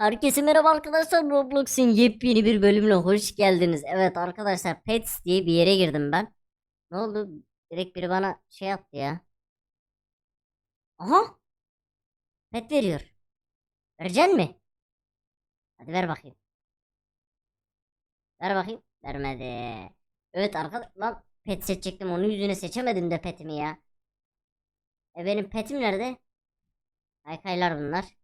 Herkese merhaba arkadaşlar Roblox'un yepyeni bir bölümüne hoş geldiniz. Evet arkadaşlar Pets diye bir yere girdim ben. Ne oldu? Direkt biri bana şey yaptı ya. Aha! Pet veriyor. Vereceksin mi? Hadi ver bakayım. Ver bakayım. Vermedi. Evet arkadaşlar lan pet seçecektim onun yüzüne seçemedim de petimi ya. E benim petim nerede? Kaykaylar bunlar.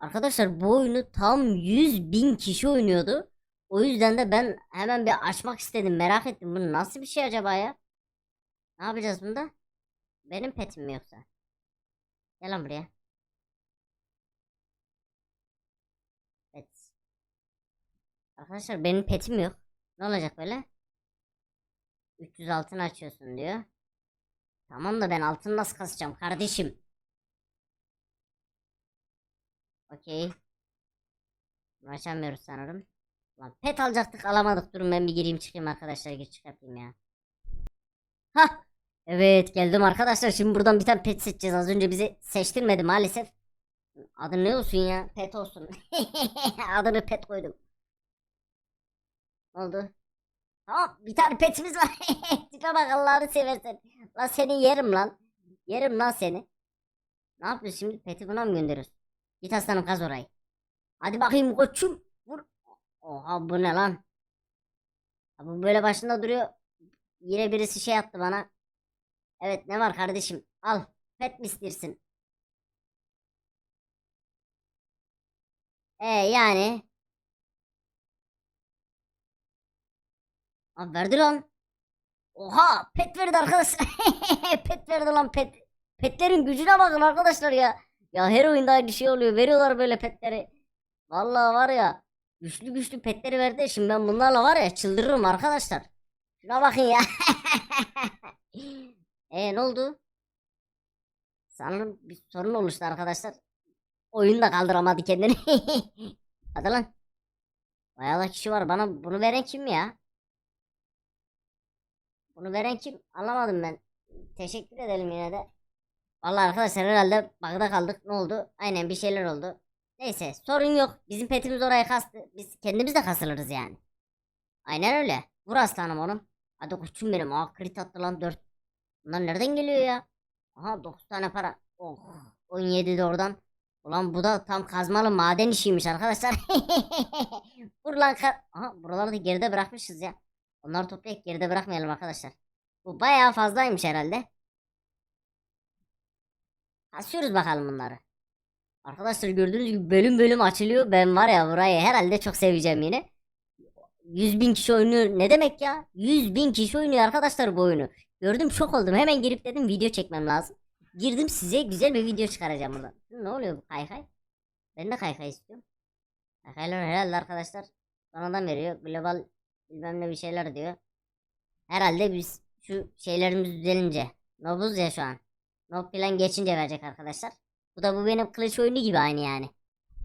Arkadaşlar bu oyunu tam 100 bin kişi oynuyordu. O yüzden de ben hemen bir açmak istedim. Merak ettim. Bu nasıl bir şey acaba ya? Ne yapacağız bunda? Benim petim mi yoksa? Gel lan buraya. Pet. Arkadaşlar benim petim yok. Ne olacak böyle? 300 altın açıyorsun diyor. Tamam da ben altın nasıl kasacağım kardeşim? Okey. Bunu Açamıyoruz sanırım. Lan pet alacaktık alamadık. Durun ben bir gireyim çıkayım arkadaşlar. Gir çık ya. Hah. Evet geldim arkadaşlar. Şimdi buradan bir tane pet seçeceğiz. Az önce bizi seçtirmedi maalesef. Adı ne olsun ya? Pet olsun. Adını pet koydum. Ne oldu? Tamam bir tane petimiz var. Tipe bak Allah'ını seversen. Lan seni yerim lan. Yerim lan seni. Ne yapıyorsun şimdi? Peti buna mı gönderiyorsun? Git aslanım kaz orayı. Hadi bakayım koçum. Vur. Oha bu ne lan? Bu böyle başında duruyor. Yine birisi şey attı bana. Evet ne var kardeşim? Al. Pet mi istersin? E yani. Abi verdi lan. Oha pet verdi arkadaşlar. pet verdi lan pet. Petlerin gücüne bakın arkadaşlar ya. Ya her oyunda aynı şey oluyor. Veriyorlar böyle petleri. Vallahi var ya. Güçlü güçlü petleri verdi. Şimdi ben bunlarla var ya çıldırırım arkadaşlar. Şuna bakın ya. e ne oldu? Sanırım bir sorun oluştu arkadaşlar. Oyun da kaldıramadı kendini. Hadi lan. Bayağı da kişi var. Bana bunu veren kim ya? Bunu veren kim? Anlamadım ben. Teşekkür edelim yine de. Vallahi arkadaşlar herhalde bug'da kaldık. Ne oldu? Aynen bir şeyler oldu. Neyse sorun yok. Bizim petimiz orayı kastı. Biz kendimiz de kasılırız yani. Aynen öyle. Vur aslanım onu. Hadi koçum benim. Aa crit attı lan 4. Bunlar nereden geliyor ya? Aha 9 tane para. Oh 17 de oradan. Ulan bu da tam kazmalı maden işiymiş arkadaşlar. Vur lan ka- Aha buraları da geride bırakmışız ya. Onları toplayıp geride bırakmayalım arkadaşlar. Bu bayağı fazlaymış herhalde. Kasıyoruz bakalım bunları. Arkadaşlar gördüğünüz gibi bölüm bölüm açılıyor. Ben var ya burayı herhalde çok seveceğim yine. 100 bin kişi oynuyor. Ne demek ya? 100 bin kişi oynuyor arkadaşlar bu oyunu. Gördüm şok oldum. Hemen girip dedim video çekmem lazım. Girdim size güzel bir video çıkaracağım buradan. Ne oluyor bu kaykay? Ben de kaykay istiyorum. Kaykaylar herhalde arkadaşlar sonradan veriyor. Global bilmem ne bir şeyler diyor. Herhalde biz şu şeylerimiz düzelince. Nobuz ya şu an. Nob plan geçince verecek arkadaşlar. Bu da bu benim kılıç oyunu gibi aynı yani.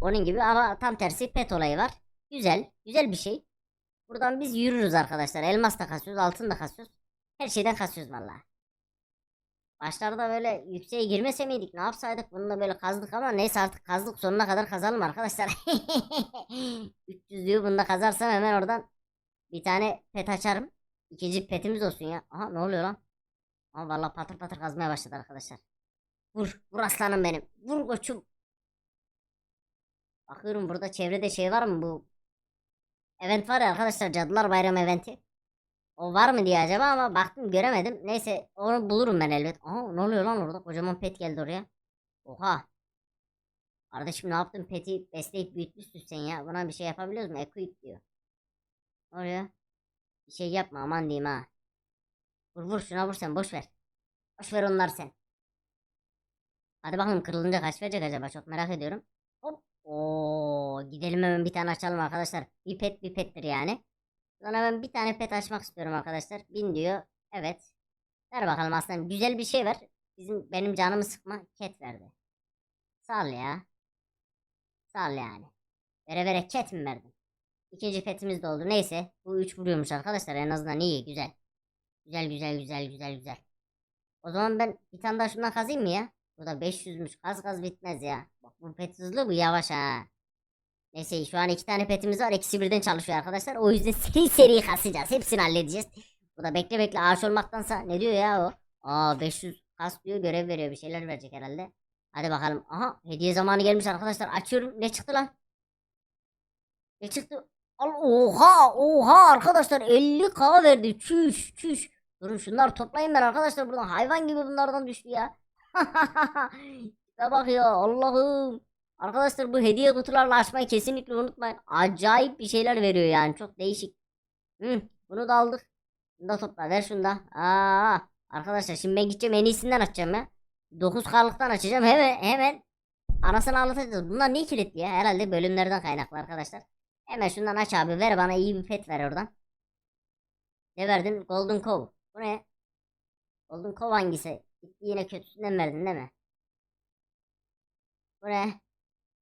Onun gibi ama tam tersi pet olayı var. Güzel. Güzel bir şey. Buradan biz yürürüz arkadaşlar. Elmas da kasıyoruz. Altın da kasıyoruz. Her şeyden kasıyoruz valla. Başlarda böyle yükseğe girmese miydik? Ne yapsaydık? Bunu da böyle kazdık ama neyse artık kazdık. Sonuna kadar kazalım arkadaşlar. 300 diyor. Bunu da kazarsam hemen oradan bir tane pet açarım. İkinci petimiz olsun ya. Aha ne oluyor lan? Ama vallahi patır patır kazmaya başladı arkadaşlar. Vur. Vur aslanım benim. Vur koçum. Bakıyorum burada çevrede şey var mı bu? Event var ya arkadaşlar Cadılar Bayramı eventi. O var mı diye acaba ama baktım göremedim. Neyse onu bulurum ben elbet. Aha ne oluyor lan orada? Kocaman pet geldi oraya. Oha. Kardeşim ne yaptın? Peti besleyip büyütmüşsün sen ya. Buna bir şey yapabiliyoruz mu? Equip diyor. Oluyor? Bir şey yapma aman diyeyim ha. Vur vur şuna vur sen boş ver. Boş ver onlar sen. Hadi bakalım kırılınca kaç verecek acaba çok merak ediyorum. Hop. Oo, gidelim hemen bir tane açalım arkadaşlar. Bir pet bir pettir yani. Sonra ben bir tane pet açmak istiyorum arkadaşlar. Bin diyor. Evet. Ver bakalım aslanım. Güzel bir şey ver. Bizim benim canımı sıkma. Cat verdi. Sal ya. Sal yani. Vere vere cat mi verdin? İkinci petimiz de oldu. Neyse. Bu üç vuruyormuş arkadaşlar. En azından iyi. Güzel. Güzel güzel güzel güzel güzel. O zaman ben bir tane daha şundan kazayım mı ya? Bu da 500'müş. Kaz kaz bitmez ya. Bak bu pet hızlı bu yavaş ha. Neyse şu an iki tane petimiz var. İkisi birden çalışıyor arkadaşlar. O yüzden seri seri kasacağız. Hepsini halledeceğiz. Bu da bekle bekle ağaç olmaktansa ne diyor ya o? Aa 500 kas diyor görev veriyor. Bir şeyler verecek herhalde. Hadi bakalım. Aha hediye zamanı gelmiş arkadaşlar. Açıyorum. Ne çıktı lan? Ne çıktı? Al oha oha arkadaşlar 50k verdi. Çüş çüş. Durun şunları toplayın ben arkadaşlar buradan hayvan gibi bunlardan düştü ya. Ya bak ya Allah'ım. Arkadaşlar bu hediye kutularla açmayı kesinlikle unutmayın. Acayip bir şeyler veriyor yani çok değişik. Hı, bunu da aldık. Bunu da topla ver şunu da. Aa, arkadaşlar şimdi ben gideceğim en iyisinden açacağım ya. 9K'lıktan açacağım hemen hemen. Anasını anlatacağız. Bunlar niye kilitli ya? Herhalde bölümlerden kaynaklı arkadaşlar. Hemen şundan aç abi ver bana iyi bir pet ver oradan. Ne verdin? Golden Cove. Bu ne? Golden Cove hangisi? Yine kötüsünden verdin değil mi? Bu ne?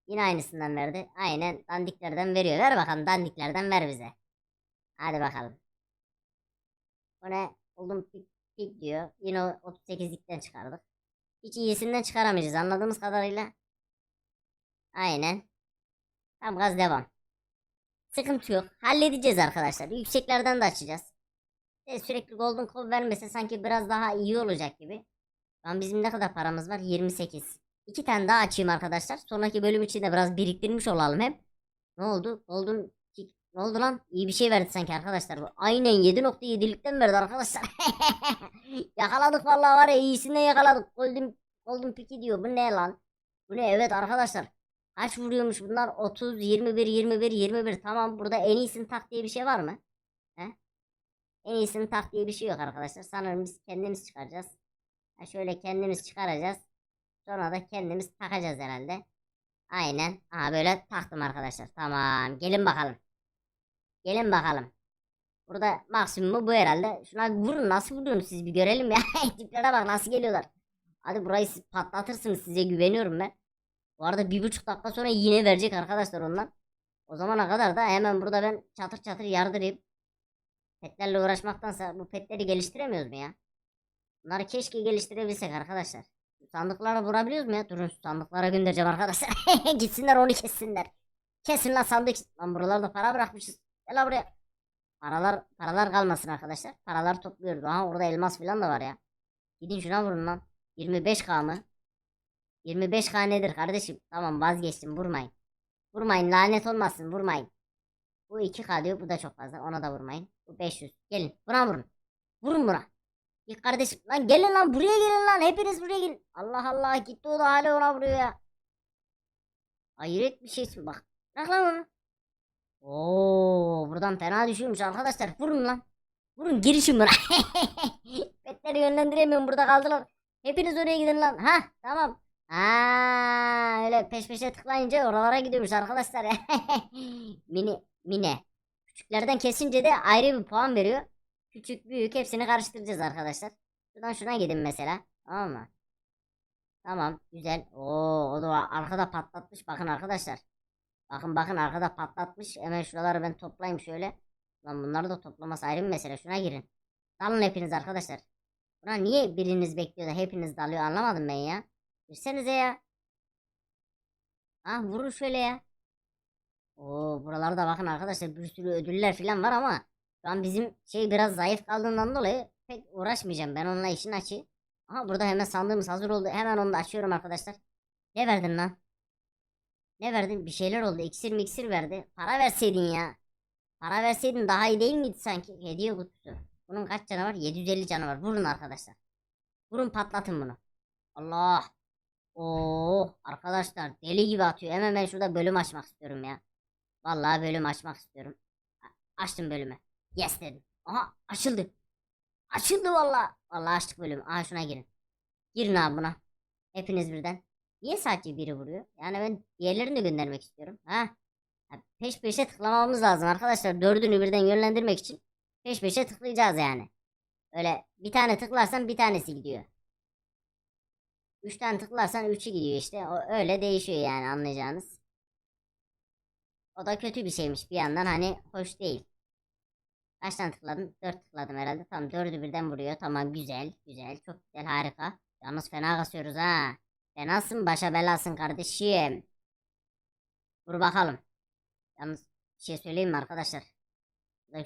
Yine aynısından verdi. Aynen dandiklerden veriyor. Ver bakalım dandiklerden ver bize. Hadi bakalım. Bu ne? Buldum pik, pik diyor. Yine o 38'likten çıkardık. Hiç iyisinden çıkaramayacağız anladığımız kadarıyla. Aynen. Tam gaz devam. Sıkıntı yok. Halledeceğiz arkadaşlar. Yükseklerden de açacağız. E, sürekli golden coin vermese sanki biraz daha iyi olacak gibi. Lan bizim ne kadar paramız var? 28. İki tane daha açayım arkadaşlar. Sonraki bölüm için de biraz biriktirmiş olalım hem. Ne oldu? Golden kick. Ne oldu lan? İyi bir şey verdi sanki arkadaşlar bu. Aynen 7.7'likten verdi arkadaşlar. yakaladık vallahi var ya iyisinden yakaladık. Golden, golden pick'i diyor. Bu ne lan? Bu ne? Evet arkadaşlar. Kaç vuruyormuş bunlar? 30, 21, 21, 21. Tamam burada en iyisini tak diye bir şey var mı? En iyisini tak diye bir şey yok arkadaşlar. Sanırım biz kendimiz çıkaracağız. Ha şöyle kendimiz çıkaracağız. Sonra da kendimiz takacağız herhalde. Aynen. Aha böyle taktım arkadaşlar. Tamam. Gelin bakalım. Gelin bakalım. Burada maksimumu bu herhalde. Şuna vurun. Nasıl vuruyorsunuz siz bir görelim ya. Tiplere bak nasıl geliyorlar. Hadi burayı siz patlatırsınız. Size güveniyorum ben. Bu arada bir buçuk dakika sonra yine verecek arkadaşlar ondan. O zamana kadar da hemen burada ben çatır çatır yardırayım. Petlerle uğraşmaktansa bu petleri geliştiremiyoruz mu ya? Bunları keşke geliştirebilsek arkadaşlar. Şu sandıklara vurabiliyoruz mu ya? Durun şu sandıklara göndereceğim arkadaşlar. Gitsinler onu kessinler. Kesin lan sandık. Lan buralarda para bırakmışız. Gel buraya. Paralar paralar kalmasın arkadaşlar. Paralar topluyoruz. Aha orada elmas falan da var ya. Gidin şuna vurun lan. 25k mı? 25k nedir kardeşim? Tamam vazgeçtim vurmayın. Vurmayın lanet olmasın vurmayın. Bu 2k diyor bu da çok fazla ona da vurmayın. Bu 500. Gelin buna vurun. Vurun buna. Git kardeşim lan gelin lan buraya gelin lan hepiniz buraya gelin. Allah Allah gitti o da hala ona vuruyor ya. Hayret bir şeysin bak. Bırak lan onu. Oo buradan fena düşüyormuş arkadaşlar. Vurun lan. Vurun girişin buna. Petleri yönlendiremiyorum burada kaldılar. Hepiniz oraya gidin lan. Ha tamam. Ha öyle peş peşe tıklayınca oralara gidiyormuş arkadaşlar. Mini mine. Küçüklerden kesince de ayrı bir puan veriyor. Küçük büyük hepsini karıştıracağız arkadaşlar. Şuradan şuna gidin mesela. Tamam mı? Tamam güzel. Oo o da arkada patlatmış bakın arkadaşlar. Bakın bakın arkada patlatmış. Hemen şuraları ben toplayayım şöyle. Lan bunları da toplaması ayrı bir mesele. Şuna girin. Dalın hepiniz arkadaşlar. Buna niye biriniz bekliyor da hepiniz dalıyor anlamadım ben ya. Girsenize ya. Ah vurun şöyle ya. Oo buralarda bakın arkadaşlar bir sürü ödüller falan var ama şu an bizim şey biraz zayıf kaldığından dolayı pek uğraşmayacağım. Ben onunla işin açı. Aha burada hemen sandığımız hazır oldu. Hemen onu da açıyorum arkadaşlar. Ne verdin lan? Ne verdin? Bir şeyler oldu. İksir miksir verdi. Para verseydin ya. Para verseydin daha iyi değil miydi sanki? Hediye kutusu. Bunun kaç canı var? 750 canı var. Vurun arkadaşlar. Vurun patlatın bunu. Allah. Oo arkadaşlar deli gibi atıyor. Hemen ben şurada bölüm açmak istiyorum ya. Vallahi bölüm açmak istiyorum. Açtım bölümü. Yes dedim. Aha açıldı. Açıldı vallahi. Vallahi açtık bölümü. Aha şuna girin. Girin abi buna. Hepiniz birden. Niye sadece biri vuruyor? Yani ben diğerlerini de göndermek istiyorum. Ha? Peş peşe tıklamamız lazım arkadaşlar. Dördünü birden yönlendirmek için peş peşe tıklayacağız yani. Öyle bir tane tıklarsan bir tanesi gidiyor. Üç tane tıklarsan üçü gidiyor işte. O öyle değişiyor yani anlayacağınız. O da kötü bir şeymiş bir yandan hani hoş değil. Kaç tıkladım? Dört tıkladım herhalde. Tamam dördü birden vuruyor. Tamam güzel güzel çok güzel harika. Yalnız fena kasıyoruz ha. Fenasın başa belasın kardeşim. Vur bakalım. Yalnız bir şey söyleyeyim mi arkadaşlar?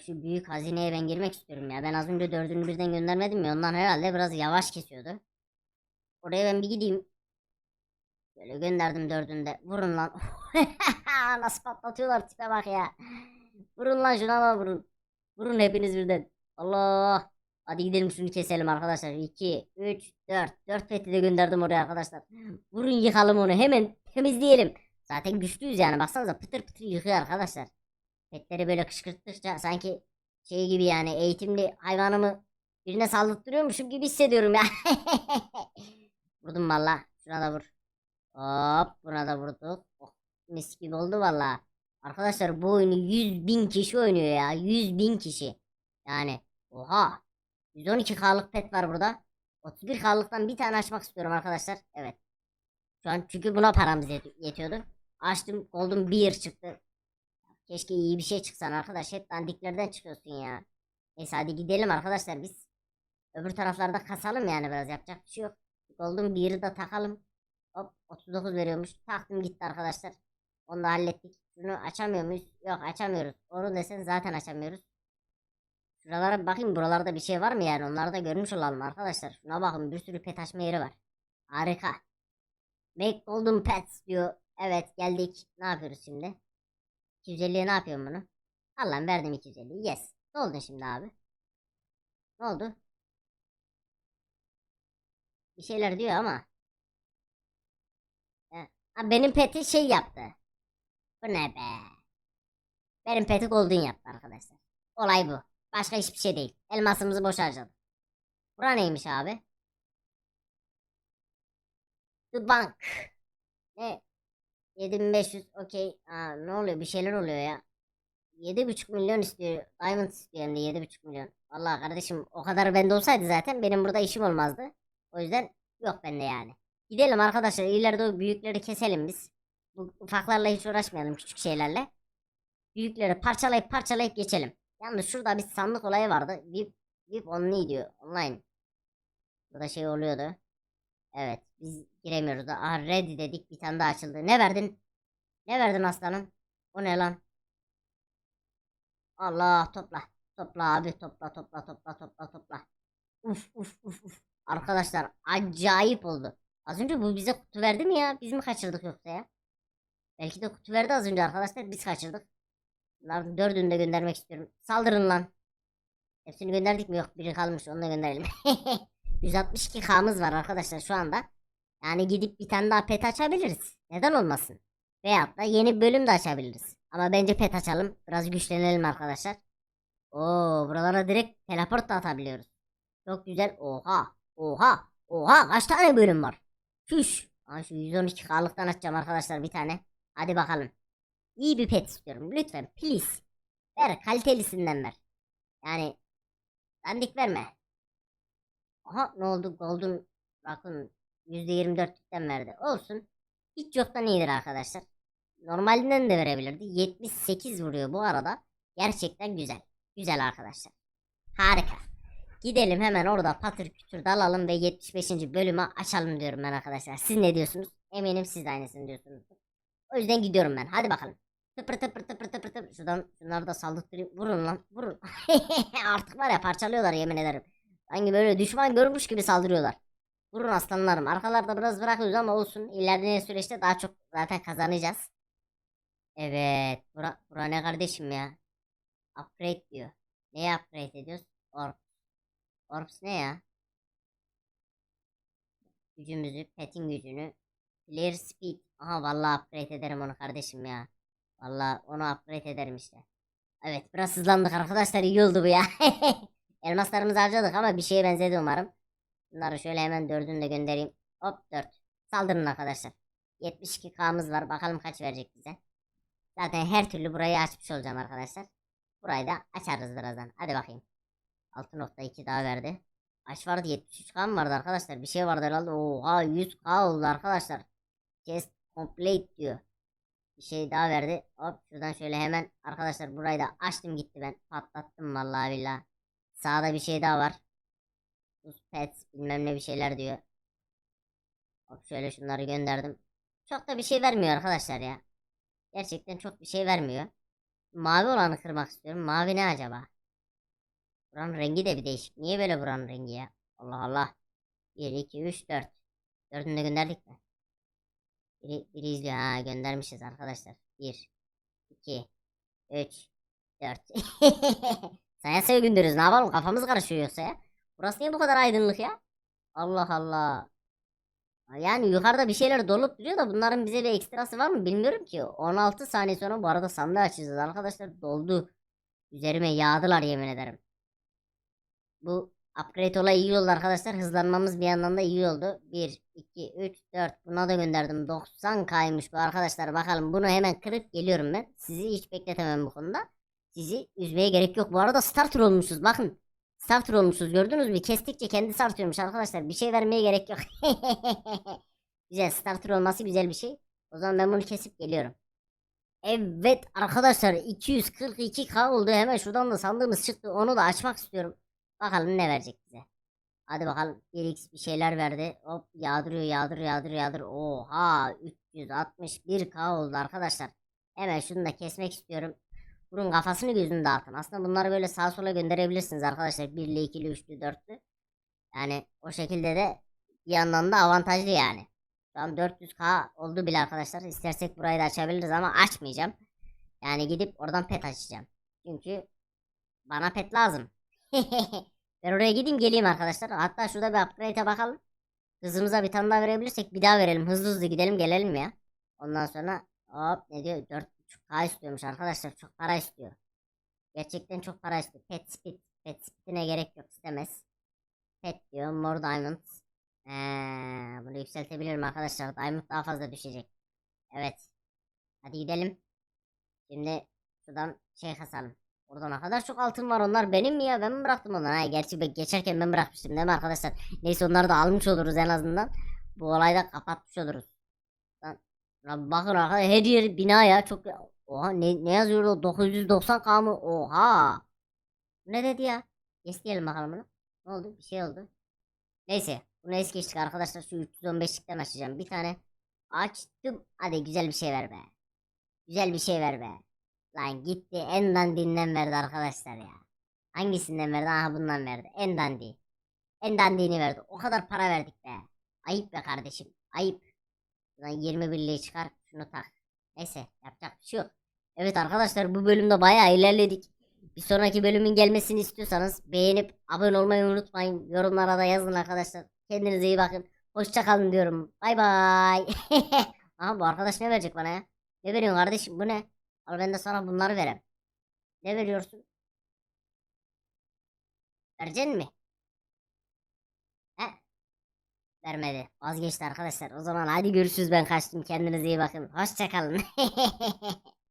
Şu büyük hazineye ben girmek istiyorum ya. Ben az önce dördünü birden göndermedim ya. Ondan herhalde biraz yavaş kesiyordu. Oraya ben bir gideyim. Böyle gönderdim dördünü de. Vurun lan. Nasıl patlatıyorlar tipe bak ya. Vurun lan şuna da vurun. Vurun hepiniz birden. Allah. Hadi gidelim şunu keselim arkadaşlar. 2, 3, 4. 4 peti de gönderdim oraya arkadaşlar. Vurun yıkalım onu. Hemen temizleyelim. Zaten güçlüyüz yani. Baksanıza pıtır pıtır yıkıyor arkadaşlar. Petleri böyle kışkırttıkça sanki şey gibi yani eğitimli hayvanımı birine saldırtıyormuşum gibi hissediyorum ya. Vurdum valla. Şuna da vur. Hop buna da vurduk. Oh, mis gibi oldu valla. Arkadaşlar bu oyunu 100 bin kişi oynuyor ya. 100 bin kişi. Yani oha. 112K'lık pet var burada. 31K'lıktan bir tane açmak istiyorum arkadaşlar. Evet. Şu an çünkü buna paramız yet- yetiyordu. Açtım Golden bir çıktı. Keşke iyi bir şey çıksan arkadaş. Hep dandiklerden çıkıyorsun ya. Neyse hadi gidelim arkadaşlar biz. Öbür taraflarda kasalım yani biraz yapacak bir şey yok. Golden bir'i de takalım. Hop 39 veriyormuş. Taktım gitti arkadaşlar. Onu da hallettik. Şunu açamıyor muyuz? Yok açamıyoruz. Onu desen zaten açamıyoruz. Şuralara bakayım buralarda bir şey var mı yani onları da görmüş olalım arkadaşlar. Şuna bakın bir sürü pet açma yeri var. Harika. Make golden pets diyor. Evet geldik. Ne yapıyoruz şimdi? 250'ye ne yapıyorum bunu? Allah'ım verdim 250. Yes. Ne oldu şimdi abi? Ne oldu? Bir şeyler diyor ama. Benim peti şey yaptı. Bu ne be? Benim peti golden yaptı arkadaşlar. Olay bu. Başka hiçbir şey değil. Elmasımızı boş harcadık. Bura neymiş abi? The Bank. Ne? 7500 okey. Ne oluyor? Bir şeyler oluyor ya. 7,5 milyon istiyor. Diamond istiyor hem de 7,5 milyon. Vallahi kardeşim o kadar bende olsaydı zaten benim burada işim olmazdı. O yüzden yok bende yani. Gidelim arkadaşlar ileride o büyükleri keselim biz. Bu ufaklarla hiç uğraşmayalım küçük şeylerle. Büyükleri parçalayıp parçalayıp geçelim. Yalnız şurada bir sandık olayı vardı. VIP, VIP only diyor. Online. Burada şey oluyordu. Evet biz giremiyoruz. Aha ready dedik bir tane daha açıldı. Ne verdin? Ne verdin aslanım? O ne lan? Allah topla. Topla abi topla topla topla topla topla. Uf uf uf uf. Arkadaşlar acayip oldu. Az önce bu bize kutu verdi mi ya? Biz mi kaçırdık yoksa ya? Belki de kutu verdi az önce arkadaşlar. Biz kaçırdık. Bunların dördünü de göndermek istiyorum. Saldırın lan. Hepsini gönderdik mi? Yok biri kalmış onu da gönderelim. 162K'mız var arkadaşlar şu anda. Yani gidip bir tane daha pet açabiliriz. Neden olmasın? Veyahut da yeni bölüm de açabiliriz. Ama bence pet açalım. Biraz güçlenelim arkadaşlar. Oo buralara direkt teleport da atabiliyoruz. Çok güzel. Oha. Oha. Oha. Kaç tane bölüm var? Şuş. Aa, şu 112K'lıktan açacağım arkadaşlar bir tane. Hadi bakalım. İyi bir pet istiyorum. Lütfen. Please. Ver. Kalitelisinden ver. Yani. Dandik verme. Aha ne oldu? Golden Rock'un %24'lükten verdi. Olsun. Hiç yoktan iyidir arkadaşlar. Normalinden de verebilirdi. 78 vuruyor bu arada. Gerçekten güzel. Güzel arkadaşlar. Harika. Gidelim hemen orada patır kütür dalalım ve 75. bölümü açalım diyorum ben arkadaşlar. Siz ne diyorsunuz? Eminim siz de aynısını diyorsunuz. O yüzden gidiyorum ben. Hadi bakalım. Tıpır tıpır tıpır tıpır tıpır. Şuradan şunları da saldırtırayım. Vurun lan. Vurun. Artık var ya parçalıyorlar yemin ederim. Sanki böyle düşman görmüş gibi saldırıyorlar. Vurun aslanlarım. Arkalarda biraz bırakıyoruz ama olsun. İlerleyen süreçte daha çok zaten kazanacağız. Evet. Bura, bura ne kardeşim ya? Upgrade diyor. Neye upgrade ediyoruz? Orb. Orbs ne ya? Gücümüzü, petin gücünü. Player speed. Aha vallahi upgrade ederim onu kardeşim ya. Vallahi onu upgrade ederim işte. Evet biraz hızlandık arkadaşlar iyi oldu bu ya. Elmaslarımızı harcadık ama bir şeye benzedi umarım. Bunları şöyle hemen dördünü de göndereyim. Hop dört. Saldırın arkadaşlar. 72K'mız var. Bakalım kaç verecek bize. Zaten her türlü burayı açmış olacağım arkadaşlar. Burayı da açarız birazdan. Hadi bakayım. 6.2 daha verdi. Kaç vardı? 73K mı vardı arkadaşlar? Bir şey vardı herhalde. Oha 100K oldu arkadaşlar. Chest complete diyor. Bir şey daha verdi. Hop şuradan şöyle hemen arkadaşlar burayı da açtım gitti ben. Patlattım vallahi billahi. Sağda bir şey daha var. Sus pets bilmem ne bir şeyler diyor. Hop şöyle şunları gönderdim. Çok da bir şey vermiyor arkadaşlar ya. Gerçekten çok bir şey vermiyor. Mavi olanı kırmak istiyorum. Mavi ne acaba? Buranın rengi de bir değişik. Niye böyle buranın rengi ya? Allah Allah. 1, 2, 3, 4. Dördünü de gönderdik mi? Biri, biri izliyor. Ha göndermişiz arkadaşlar. 1, 2, 3, 4. Saya saya gönderiyoruz. Ne yapalım? Kafamız karışıyor yoksa ya. Burası niye bu kadar aydınlık ya? Allah Allah. Yani yukarıda bir şeyler dolup duruyor da bunların bize bir ekstrası var mı bilmiyorum ki. 16 saniye sonra bu arada sandığı açacağız arkadaşlar. Doldu. Üzerime yağdılar yemin ederim. Bu upgrade olayı iyi oldu arkadaşlar. Hızlanmamız bir yandan da iyi oldu. 1, 2, 3, 4. Buna da gönderdim. 90 kaymış bu arkadaşlar. Bakalım bunu hemen kırıp geliyorum ben. Sizi hiç bekletemem bu konuda. Sizi üzmeye gerek yok. Bu arada starter olmuşuz. Bakın. Starter olmuşuz. Gördünüz mü? Kestikçe kendisi artıyormuş arkadaşlar. Bir şey vermeye gerek yok. güzel. Starter olması güzel bir şey. O zaman ben bunu kesip geliyorum. Evet arkadaşlar 242k oldu. Hemen şuradan da sandığımız çıktı. Onu da açmak istiyorum. Bakalım ne verecek bize. Hadi bakalım 1x bir şeyler verdi. Hop yağdırıyor yağdırıyor yağdırıyor yağdırıyor. Oha 361k oldu arkadaşlar. Hemen şunu da kesmek istiyorum. Bunun kafasını gözünü dağıtın. Aslında bunları böyle sağa sola gönderebilirsiniz arkadaşlar. 1'li 2'li 3'lü 4'lü. Yani o şekilde de bir yandan da avantajlı yani. Şu an 400k oldu bile arkadaşlar. İstersek burayı da açabiliriz ama açmayacağım. Yani gidip oradan pet açacağım. Çünkü bana pet lazım. ben oraya gideyim geleyim arkadaşlar. Hatta şurada bir upgrade'e bakalım. Hızımıza bir tane daha verebilirsek bir daha verelim. Hızlı hızlı gidelim gelelim ya. Ondan sonra hop ne diyor? 4.5k istiyormuş arkadaşlar. Çok para istiyor. Gerçekten çok para istiyor. Pet speed. Pet speed'ine gerek yok istemez. Pet diyor. More diamonds. Ee, bunu yükseltebilirim arkadaşlar. Diamond daha fazla düşecek. Evet. Hadi gidelim. Şimdi şuradan şey kasalım. Orada ne kadar çok altın var. Onlar benim mi ya? Ben mi bıraktım onları? Ha gerçi ben geçerken ben bırakmıştım değil mi arkadaşlar? Neyse onları da almış oluruz en azından. Bu olayı da kapatmış oluruz. Lan, lan bakın arkadaşlar her yer bina ya çok oha ne, ne yazıyor o 990k mı? Oha! Ne dedi ya? Geç diyelim bakalım bunu ne oldu? Bir şey oldu. Neyse bunu es geçtik arkadaşlar. Şu 315'likten açacağım. Bir tane açtım. Hadi güzel bir şey ver be. Güzel bir şey ver be Lan gitti en dandiğinden verdi arkadaşlar ya. Hangisinden verdi? Aha bundan verdi. En dandi. En dandiğini verdi. O kadar para verdik be. Ayıp be kardeşim. Ayıp. Lan 20 birliği çıkar. Şunu tak. Neyse yapacak bir şey yok. Evet arkadaşlar bu bölümde bayağı ilerledik. Bir sonraki bölümün gelmesini istiyorsanız beğenip abone olmayı unutmayın. Yorumlara da yazın arkadaşlar. Kendinize iyi bakın. Hoşça kalın diyorum. Bay bay. Aha bu arkadaş ne verecek bana ya? Ne veriyorsun kardeşim bu ne? Al ben de sana bunları verem. Ne veriyorsun? Vereceksin mi? He? Vermedi. Vazgeçti arkadaşlar. O zaman hadi görüşürüz ben kaçtım. Kendinize iyi bakın. Hoşçakalın.